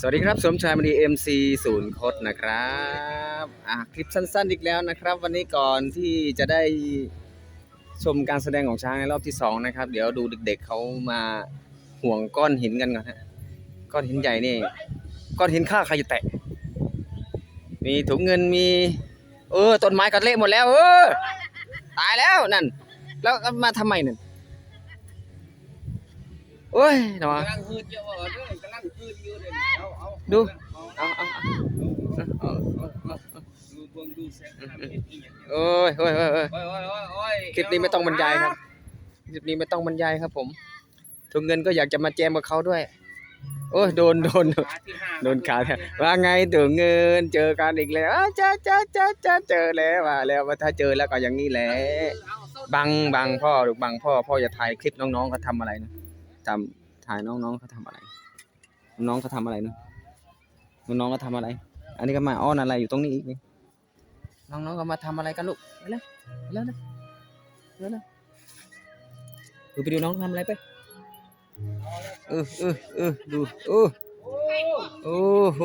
สวัสดีครับสมชายมณีเอ็มซีศูนย์คดนะครับอะคลิปสั้นๆอีกแล้วนะครับ วันนี้ก่อนที่จะได้ชมการแสดงของช้างในรอบที่สองนะครับ เดี๋ยวดูเด็กๆเขามาห่วงก้อนหินกันก่อนฮะก้อนหินใหญ่นี่ ก้อนหินข้าใครจะแตะ มีถุงเงินมี เออต้นไม้กัดเละหมดแล้ว เออตายแล้วนั่น แล้วมาทำไมนั่นโอ้ยเนาะกำลังฮืดเยอะ ดูเอาเอาเอาโอ้ยโอ้ยโอ้ยโอ้ยคลิปนี้ไม่ต้องบรรยายครับคลิปนี้ไม่ต้องบรรยายครับ ผมถุงเงินก็อยากจะมาแจมกับเขาด้วย โอ้ยโดนโดนโดนขาว่าไงถุงเงิน เจอกันอีกแล้วอ้าวจ้าจ้าจ้าจ้าเจอแล้วว่าแล้วว่าถ้าเจอแล้วก็อย่างนี้แหละบังบังพ่อหรือบังพ่อพ่อจะถ่ายคลิปน้องๆเขาทำอะไรนะจำถ่ายน้องๆเขาทำอะไร น้องเขาทำอะไรนะ น้องๆเขาทำอะไร อันนี้ก็มาอ้อนอะไรอยู่ตรงนี้อีกนี่น้องๆก็มาทำอะไรกันลูกเร็วๆเร็วๆเร็วๆดูไปดูน้องทำอะไรไปเออเออเออดูโอ้โอ้โห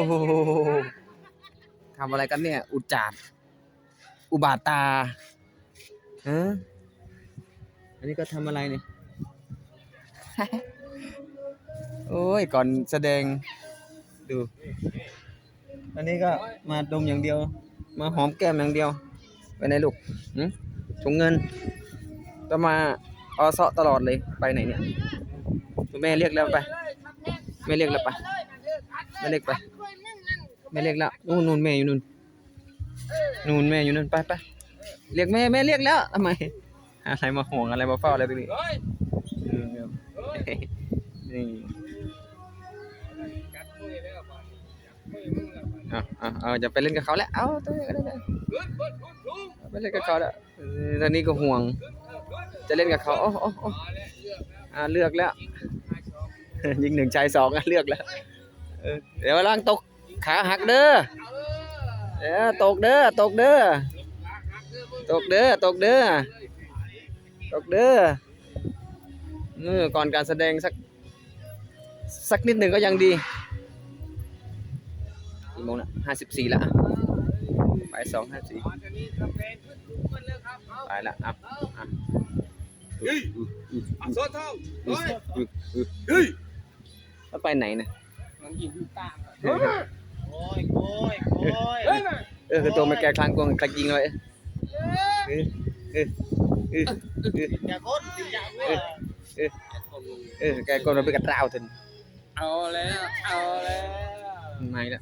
ทำอะไรกันเนี่ย อุจจาดอุบาตาฮะอันนี้ก็ทำอะไรเนี่ย โอ้ย ก่อนแสดง ดู อันนี้ก็มาดมอย่างเดียว มาหอมแก้มอย่างเดียว ไปไหนลูกหืถุงเงินต้องมาออเซาะตลอดเลย ไปไหนเนี่ยคุณแม่เรียกแล้วไปแม่เรียกแล้วไปแม่เรียกไปแม่เรียกแล้ว นู่นนู่นแม่อยู่นู่น นู่นแม่อยู่นู่นไปไป เรียกแม่แม่เรียกแล้วทำไม อะไรมาห่วงอะไรมาเฝ้าอะไรตรงนี้เฮ้ยอืมครับนี่ เอาเอาเอาจะไปเล่นกับเขาแล้ว เอาตัวนี้ก็ได้นะขึ้นขึ้นขึ้นสูงเอาไปเล่นกับเขาแล้วตอนนี้ก็ห่วง จะเล่นกับเขาโอ้โอ้โอ้มาแล้วเลือกแล้วอ่าเลือกแล้ว ยิงหนึ่งชายสองเลือกแล้วเดี๋ยวล่างตกขาหักเด้อเดี๋ยวตกเด้อตกเด้อตกเด้อตกเด้อตกเด้อเออก่อนการแสดงสักสักนิดหนึ่งก็ยังดี กี่โมงละห้าสิบสี่ละบ่ายสองห้าสี่อ๋อจะมีกาแฟขึ้นสูงขึ้นแล้วครับเอาไปละอะเอาอะเฮ้ยอืออือเอาโซทองอือเฮ้ยอืออือเฮ้ยแล้วไปไหนนะน้องยิงดูตามโอ้ยโอ้ยโอ้ยเฮ้ยมาเออคือตัวมันแกคลางกวงคลักยิงเลยเออเออเออเอออย่าคนอย่าเว้ยเออแกกลมันไปกระราวถึงเอาแล้วเอาแล้วไม่ละ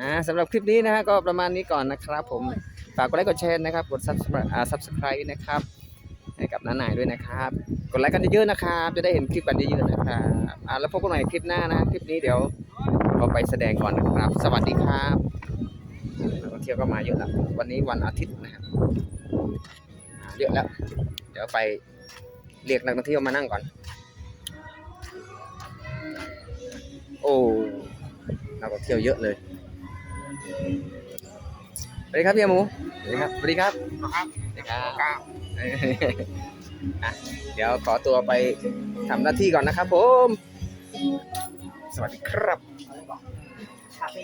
อ่าสำหรับคลิปนี้นะฮะก็ประมาณนี้ก่อนนะครับ ผมฝากกดไลค์กดแชร์นะครับกด subscribe นะครับให้กับน้าหน่ายด้วยนะครับ กดไลค์กันเยอะๆนะครับ จะได้เห็นคลิปกันเยอะๆนะครับอ่าแล้วพบกันใหม่คลิปหน้านะคลิปนี้เดี๋ยวเราไปแสดงก่อนนะครับ สวัสดีครับนักท่องเที่ยวก็มาเยอะแล้ววันนี้วันอาทิตย์นะครับเยอะแล้ว เดี๋ยวไปเรียกนักท่องเที่ยวมานั่งก่อน โอ้นักท่องเที่ยวเยอะเลย สวัสดีครับพี่หมูสวัสดีครับสวัสดีครับครับสวัสดีครับครับ อะเดี๋ยวขอตัวไปทำหน้าที่ก่อนนะครับผม สวัสดีครับ คาเฟ่